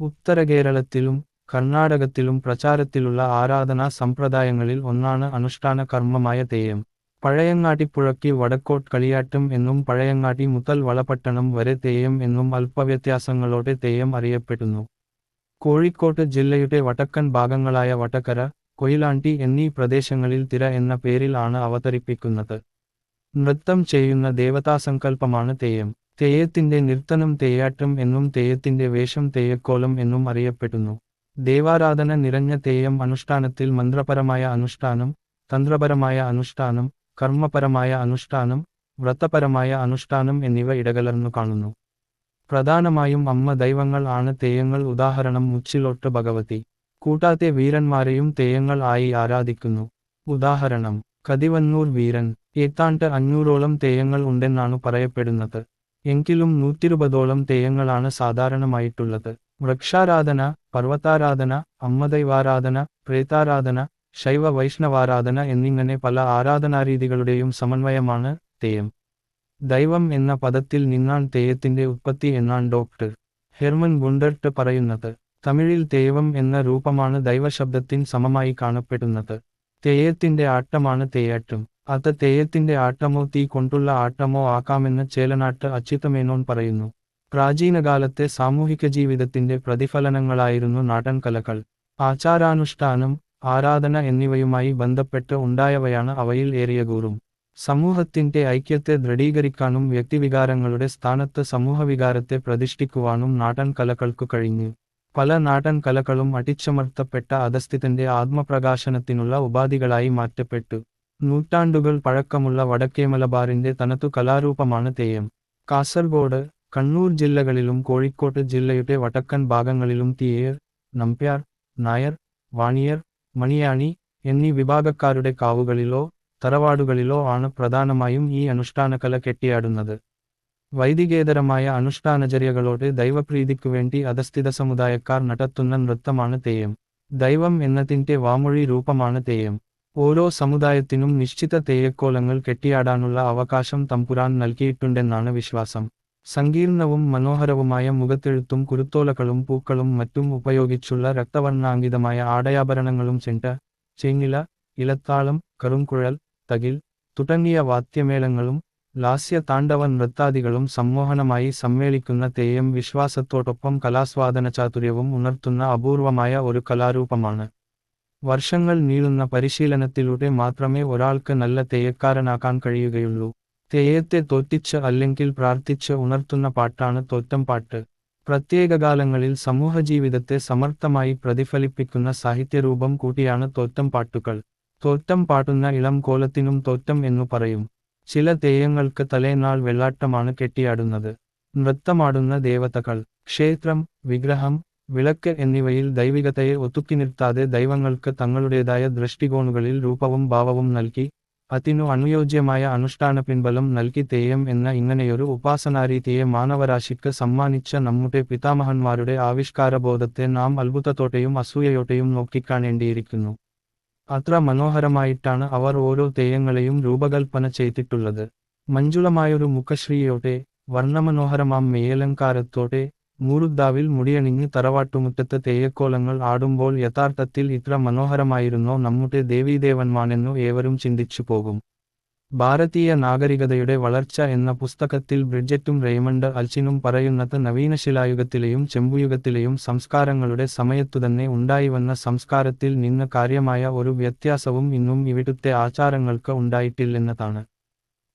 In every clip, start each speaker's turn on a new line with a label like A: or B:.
A: ഉത്തര കേരളത്തിലും കർണാടകത്തിലും പ്രചാരത്തിലുള്ള ആരാധനാ സമ്പ്രദായങ്ങളിൽ ഒന്നാണ് അനുഷ്ഠാന കർമ്മമായ തെയ്യം പഴയങ്ങാട്ടിപ്പുഴയ്ക്ക് വടക്കോട്ട് കളിയാട്ടം എന്നും പഴയങ്ങാട്ടി മുതൽ വളപട്ടണം വരെ തെയ്യം എന്നും അല്പവ്യത്യാസങ്ങളോടെ തെയ്യം അറിയപ്പെടുന്നു. കോഴിക്കോട്ട് ജില്ലയുടെ വടക്കൻ ഭാഗങ്ങളായ വടക്കര കൊയിലാണ്ടി എന്നീ പ്രദേശങ്ങളിൽ തിര എന്ന പേരിൽ ആണ് അവതരിപ്പിക്കുന്നത്. നൃത്തം ചെയ്യുന്ന ദേവതാസങ്കല്പമാണ് തെയ്യം തെയ്യത്തിന്റെ നിർത്തനം തെയ്യാട്ടം എന്നും തെയ്യത്തിന്റെ വേഷം തെയ്യക്കോലം എന്നും അറിയപ്പെടുന്നു. ദേവാരാധന നിറഞ്ഞ തെയ്യം അനുഷ്ഠാനത്തിൽ മന്ത്രപരമായ അനുഷ്ഠാനം തന്ത്രപരമായ അനുഷ്ഠാനം കർമ്മപരമായ അനുഷ്ഠാനം വ്രതപരമായ അനുഷ്ഠാനം എന്നിവ ഇടകലർന്നു കാണുന്നു. പ്രധാനമായും അമ്മ ദൈവങ്ങൾ ആണ് തെയ്യങ്ങൾ ഉദാഹരണം മുച്ചിലോട്ട് ഭഗവതി. കൂട്ടാത്തെ വീരന്മാരെയും തെയ്യങ്ങൾ ആയി ആരാധിക്കുന്നു. ഉദാഹരണം കതിവന്നൂർ വീരൻ ഏതാണ്ട് അഞ്ഞൂറോളം തെയ്യങ്ങൾ ഉണ്ടെന്നാണ് പറയപ്പെടുന്നത്. എങ്കിലും നൂറ്റിരുപതോളം തെയ്യങ്ങളാണ് സാധാരണമായിട്ടുള്ളത്. വൃക്ഷാരാധന പർവതാരാധന അമ്മദൈവാരാധന പ്രേതാരാധന ശൈവ വൈഷ്ണവാരാധന എന്നിങ്ങനെ പല ആരാധനാരീതികളുടെയും സമന്വയമാണ് തെയ്യം. ദൈവം എന്ന പദത്തിൽ നിന്നാണ് തെയ്യത്തിന്റെ ഉത്പത്തി എന്നാണ് ഡോക്ടർ ഹെർമൻ ഗുണ്ടർട്ട് പറയുന്നത്. തമിഴിൽ ദൈവം എന്ന രൂപമാണ് ദൈവശബ്ദത്തിന് സമമായി കാണപ്പെടുന്നത്. തെയ്യത്തിന്റെ ആട്ടമാണ് തെയ്യാട്ടം. അത് തെയ്യത്തിന്റെ ആട്ടമോ തീ കൊണ്ടുള്ള ആട്ടമോ ആക്കാമെന്ന് ചേലനാട്ട് അച്യുതമേനോൻ പറയുന്നു. പ്രാചീനകാലത്തെ സാമൂഹിക ജീവിതത്തിന്റെ പ്രതിഫലനങ്ങളായിരുന്നു നാടൻ കലകൾ. ആചാരാനുഷ്ഠാനം ആരാധന എന്നിവയുമായി ബന്ധപ്പെട്ട് ഉണ്ടായവയാണ് അവയിൽ ഏറിയ കൂറും സമൂഹത്തിന്റെ ഐക്യത്തെ ദൃഢീകരിക്കാനും വ്യക്തിവികാരങ്ങളുടെ സ്ഥാനത്ത് സമൂഹവികാരത്തെ പ്രതിഷ്ഠിക്കുവാനും നാടൻ കലകൾക്കു കഴിഞ്ഞു. പല നാടൻ കലകളും അടിച്ചമർത്തപ്പെട്ട അധസ്ഥിതന്റെ ആത്മപ്രകാശനത്തിനുള്ള ഉപാധികളായി മാറ്റപ്പെട്ടു. നൂറ്റാണ്ടുകൾ പഴക്കമുള്ള വടക്കേ മലബാറിന്റെ തനതു കലാരൂപമാണ് തെയ്യം. കാസർഗോഡ് കണ്ണൂർ ജില്ലകളിലും കോഴിക്കോട്ട് ജില്ലയുടെ വടക്കൻ ഭാഗങ്ങളിലും തീയർ നമ്പ്യാർ നായർ വാണിയർ മണിയാണി എന്നീ വിഭാഗക്കാരുടെ കാവുകളിലോ തറവാടുകളിലോ ആണ് പ്രധാനമായും ഈ അനുഷ്ഠാനകല കെട്ടിയാടുന്നത്. വൈദികേതരമായ അനുഷ്ഠാനചര്യകളോട് ദൈവപ്രീതിക്കു വേണ്ടി അധസ്ഥിത സമുദായക്കാർ നടത്തുന്ന നൃത്തമാണ് തെയ്യം. ദൈവം എന്നതിന്റെ വാമൊഴി രൂപമാണ് തെയ്യം. ഓരോ സമുദായത്തിനും നിശ്ചിത തേയക്കോലങ്ങൾ കെട്ടിയാടാനുള്ള അവകാശം തമ്പുരാൻ നൽകിയിട്ടുണ്ടെന്നാണ് വിശ്വാസം. സങ്കീർണവും മനോഹരവുമായ മുഖത്തെഴുത്തും കുരുത്തോലകളും പൂക്കളും മറ്റും ഉപയോഗിച്ചുള്ള രക്തവർണാങ്കിതമായ ആടയാഭരണങ്ങളും ചെണ്ട ചെങ്ങില ഇലത്താളം കറുംകുഴൽ തകിൽ തുടങ്ങിയ വാദ്യമേളങ്ങളും ലാസ്യ താണ്ഡവ നൃത്താദികളും സമ്മോഹനമായി സമ്മേളിക്കുന്ന തെയ്യം വിശ്വാസത്തോടൊപ്പം കലാസ്വാദന ചാതുര്യവും ഉണർത്തുന്ന അപൂർവമായ ഒരു കലാരൂപമാണ്. വർഷങ്ങൾ നീളുന്ന പരിശീലനത്തിലൂടെ മാത്രമേ ഒരാൾക്ക് നല്ല തെയ്യക്കാരനാക്കാൻ കഴിയുകയുള്ളൂ. തെയ്യത്തെ തോറ്റിച്ച് അല്ലെങ്കിൽ പ്രാർത്ഥിച്ച് ഉണർത്തുന്ന പാട്ടാണ് തോറ്റം പാട്ട്. പ്രത്യേക കാലങ്ങളിൽ സമൂഹജീവിതത്തെ സമർത്ഥമായി പ്രതിഫലിപ്പിക്കുന്ന സാഹിത്യരൂപം കൂടിയാണ് തോറ്റം പാട്ടുകൾ. തോറ്റം പാട്ടുന്ന ഇളം കോലത്തിനും തോറ്റം എന്നു പറയും. ചില തെയ്യങ്ങൾക്ക് തലേനാൾ വെള്ളാട്ടമാണ് കെട്ടിയാടുന്നത്. നൃത്തമാടുന്ന ദേവതകൾ ക്ഷേത്രം വിഗ്രഹം വിളക്ക് എന്നിവയിൽ ദൈവികതയെ ഒത്തുക്കി നിർത്താതെ ദൈവങ്ങൾക്ക് തങ്ങളുടേതായ ദൃഷ്ടികോണുകളിൽ രൂപവും ഭാവവും നൽകി അതിനു അനുയോജ്യമായ അനുഷ്ഠാന പിൻബലം നൽകി തെയ്യം എന്ന ഇങ്ങനെയൊരു ഉപാസനാരീതിയെ മാനവരാശിക്ക് സമ്മാനിച്ച നമ്മുടെ പിതാമഹന്മാരുടെ ആവിഷ്കാരബോധത്തെ നാം അത്ഭുതത്തോടെയും അസൂയയോടെയും നോക്കിക്കാണേണ്ടിയിരിക്കുന്നു. അത്ര മനോഹരമായിട്ടാണ് അവർ ഓരോ തെയ്യങ്ങളെയും രൂപകൽപ്പന ചെയ്തിട്ടുള്ളത്. മഞ്ജുളമായൊരു മുഖശ്രീയോടെ വർണമനോഹരമാം മേയലങ്കാരത്തോടെ മൂറുദ്ദാവിൽ മുടിയണിഞ്ഞ് തറവാട്ടുമുറ്റത്ത് തെയ്യക്കോലങ്ങൾ ആടുമ്പോൾ യഥാർത്ഥത്തിൽ ഇത്ര മനോഹരമായിരുന്നോ? നമ്മുടെ ദേവീദേവന്മാനെന്നു ഏവരും ചിന്തിച്ചു പോകും. ഭാരതീയ നാഗരികതയുടെ വളർച്ച എന്ന പുസ്തകത്തിൽ ബ്രിഡ്ജറ്റും റെയ്മണ്ട് അൽച്ചിനും പറയുന്നത് നവീനശിലായുഗത്തിലെയും ചെമ്പുയുഗത്തിലെയും സംസ്കാരങ്ങളുടെ സമയത്തുതന്നെ ഉണ്ടായിവന്ന സംസ്കാരത്തിൽ നിന്ന് കാര്യമായ ഒരു വ്യത്യാസവും ഇന്നും ഇവിടുത്തെ ആചാരങ്ങൾക്ക് ഉണ്ടായിട്ടില്ലെന്നതാണ്.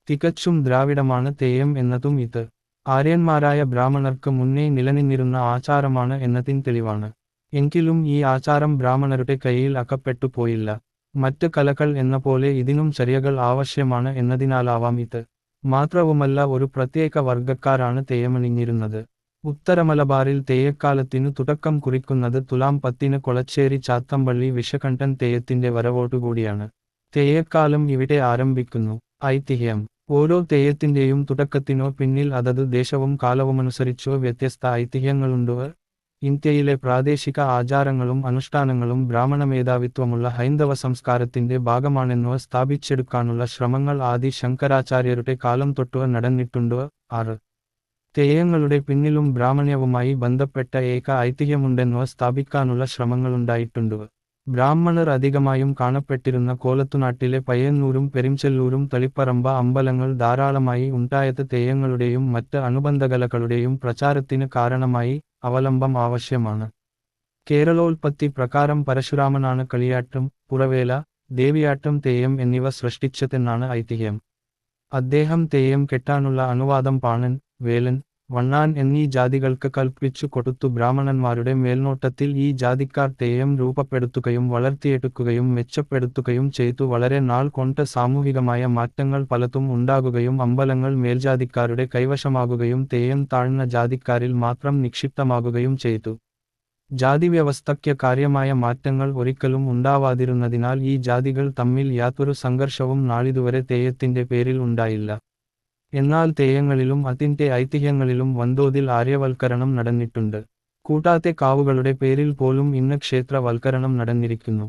A: തികച്ചും ദ്രാവിഡമാണ് തെയ്യം എന്നതും ഇത്. ആര്യന്മാരായ ബ്രാഹ്മണർക്ക് മുന്നേ നിലനിന്നിരുന്ന ആചാരമാണ് എന്നതിൻ തെളിവാണ്. എങ്കിലും ഈ ആചാരം ബ്രാഹ്മണരുടെ കയ്യിൽ അകപ്പെട്ടു പോയില്ല. മറ്റ് കലകൾ എന്ന പോലെ ഇതിനും ചര്യകൾ ആവശ്യമാണ് എന്നതിനാലാവാം ഇത്. മാത്രവുമല്ല ഒരു പ്രത്യേക വർഗക്കാരാണ് തേയമണിഞ്ഞിരുന്നത്. ഉത്തരമലബാറിൽ തേയക്കാലത്തിനു തുടക്കം കുറിക്കുന്നത് തുലാം പത്തിന് കൊളച്ചേരി ചാത്തമ്പള്ളി വിഷകണ്ഠൻ തേയത്തിന്റെ വരവോട്ടുകൂടിയാണ് തേയക്കാലം ഇവിടെ ആരംഭിക്കുന്നു. ഐതിഹ്യം. ഓരോ തെയ്യത്തിന്റെയും തുടക്കത്തിനോ പിന്നിൽ അതത് ദേശവും കാലവുമനുസരിച്ചോ വ്യത്യസ്ത ഐതിഹ്യങ്ങളുണ്ടോ? ഇന്ത്യയിലെ പ്രാദേശിക ആചാരങ്ങളും അനുഷ്ഠാനങ്ങളും ബ്രാഹ്മണ മേധാവിത്വമുള്ള ഹൈന്ദവ സംസ്കാരത്തിന്റെ ഭാഗമാണെന്നോ സ്ഥാപിച്ചെടുക്കാനുള്ള ശ്രമങ്ങൾ ആദി ശങ്കരാചാര്യരുടെ കാലം തൊട്ടോ നടന്നിട്ടുണ്ടോ? ആറ്. തെയ്യങ്ങളുടെ പിന്നിലും ബ്രാഹ്മണ്യവുമായി ബന്ധപ്പെട്ട ഏക ഐതിഹ്യമുണ്ടെന്നോ സ്ഥാപിക്കാനുള്ള ശ്രമങ്ങളുണ്ടായിട്ടുണ്ട് ബ്രാഹ്മണർ അധികമായും കാണപ്പെട്ടിരുന്ന കോലത്തുനാട്ടിലെ പയ്യന്നൂരും പെരിംചെല്ലൂരും തളിപ്പറമ്പ അമ്പലങ്ങൾ ധാരാളമായി ഉണ്ടായത് തെയ്യങ്ങളുടെയും മറ്റ് അനുബന്ധകലകളുടെയും പ്രചാരത്തിന് കാരണമായി അവലംബം ആവശ്യമാണ്. കേരളോൽപ്പത്തി പ്രകാരം പരശുരാമനാണ് കളിയാട്ടം പുറവേല ദേവിയാട്ടം തെയ്യം എന്നിവ സൃഷ്ടിച്ചതെന്നാണ് ഐതിഹ്യം. അദ്ദേഹം തെയ്യം കെട്ടാനുള്ള അനുവാദം പാണൻ വേലൻ വണ്ണാൻ എന്നീ ജാതികൾക്ക് കൽപ്പിച്ചു കൊടുത്തു ബ്രാഹ്മണന്മാരുടെ മേൽനോട്ടത്തിൽ ഈ ജാതിക്കാർ തേയം രൂപപ്പെടുത്തുകയും വളർത്തിയെടുക്കുകയും മെച്ചപ്പെടുത്തുകയും ചെയ്തു. വളരെ നാൾ കൊണ്ട് സാമൂഹികമായ മാറ്റങ്ങൾ പലതും ഉണ്ടാകുകയും അമ്പലങ്ങൾ മേൽജാതിക്കാരുടെ കൈവശമാകുകയും തേയം താഴ്ന്ന ജാതിക്കാരിൽ മാത്രം നിക്ഷിപ്തമാകുകയും ചെയ്തു. ജാതി വ്യവസ്ഥയ്ക്ക് കാര്യമായ മാറ്റങ്ങൾ ഒരിക്കലും ഉണ്ടാവാതിരുന്നതിനാൽ ഈ ജാതികൾ തമ്മിൽ യാതൊരു സംഘർഷവും നാളിതുവരെ തെയ്യത്തിന്റെ പേരിൽ ഉണ്ടായില്ല. എന്നാൽ തേയങ്ങളിലും അതിന്റെ ഐതിഹ്യങ്ങളിലും വൻതോതിൽ ആര്യവൽക്കരണം നടന്നിട്ടുണ്ട്. കൂട്ടാത്തെ കാവുകളുടെ പേരിൽ പോലും ഇന്ന് ക്ഷേത്രവൽക്കരണം നടന്നിരിക്കുന്നു.